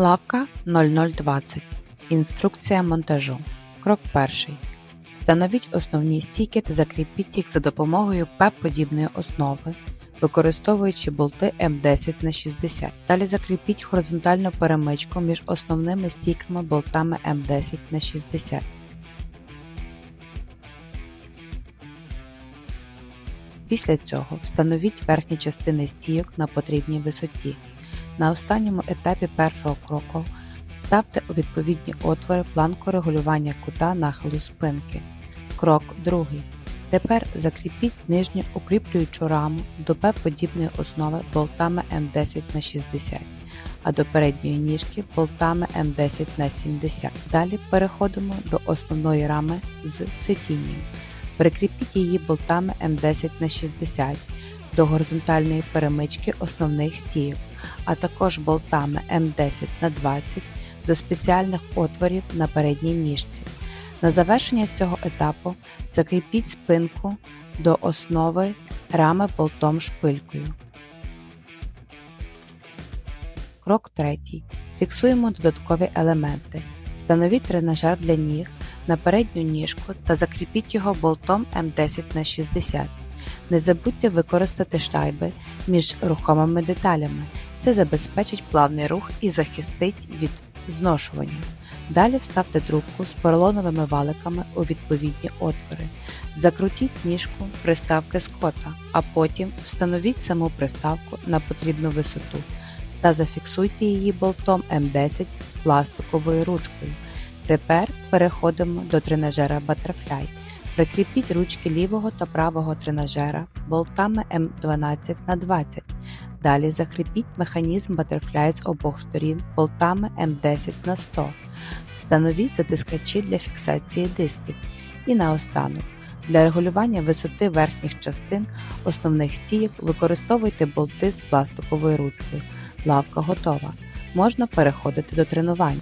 Лавка 0020. Інструкція монтажу. Крок 1. Встановіть основні стійки та закріпіть їх за допомогою П-подібної основи, використовуючи болти М10 на 60. Далі закріпіть горизонтальну перемичку між основними стійками болтами М10 Після цього встановіть верхні частини стійок на потрібній висоті. На останньому етапі першого кроку ставте у відповідні отвори планку регулювання кута нахилу спинки. Крок другий. Тепер закріпіть нижню укріплюючу раму до П-подібної основи болтами М10 на 60, а до передньої ніжки болтами М10 на 70. Далі переходимо до основної рами з сидінням. Прикріпіть її болтами М10 на 60 до горизонтальної перемички основних стійок, а також болтами М10 на 20 до спеціальних отворів на передній ніжці. На завершення цього етапу закріпіть спинку до основи рами болтом шпилькою. Крок третій. Фіксуємо додаткові елементи. Встановіть тренажер для ніг на передню ніжку та закріпіть його болтом М10 на 60. Не забудьте використати шайби між рухомими деталями. Це забезпечить плавний рух і захистить від зношування. Далі вставте трубку з поролоновими валиками у відповідні отвори. Закрутіть ніжку приставки скота, а потім встановіть саму приставку на потрібну висоту та зафіксуйте її болтом М10 з пластиковою ручкою. Тепер переходимо до тренажера Butterfly. Прикріпіть ручки лівого та правого тренажера болтами М12 на 20. Далі закріпіть механізм Butterfly з обох сторін болтами М10 на 100. Встановіть затискачі для фіксації дисків. І наостанок, для регулювання висоти верхніх частин основних стійок використовуйте болти з пластиковою ручкою. Лавка готова. Можна переходити до тренувань.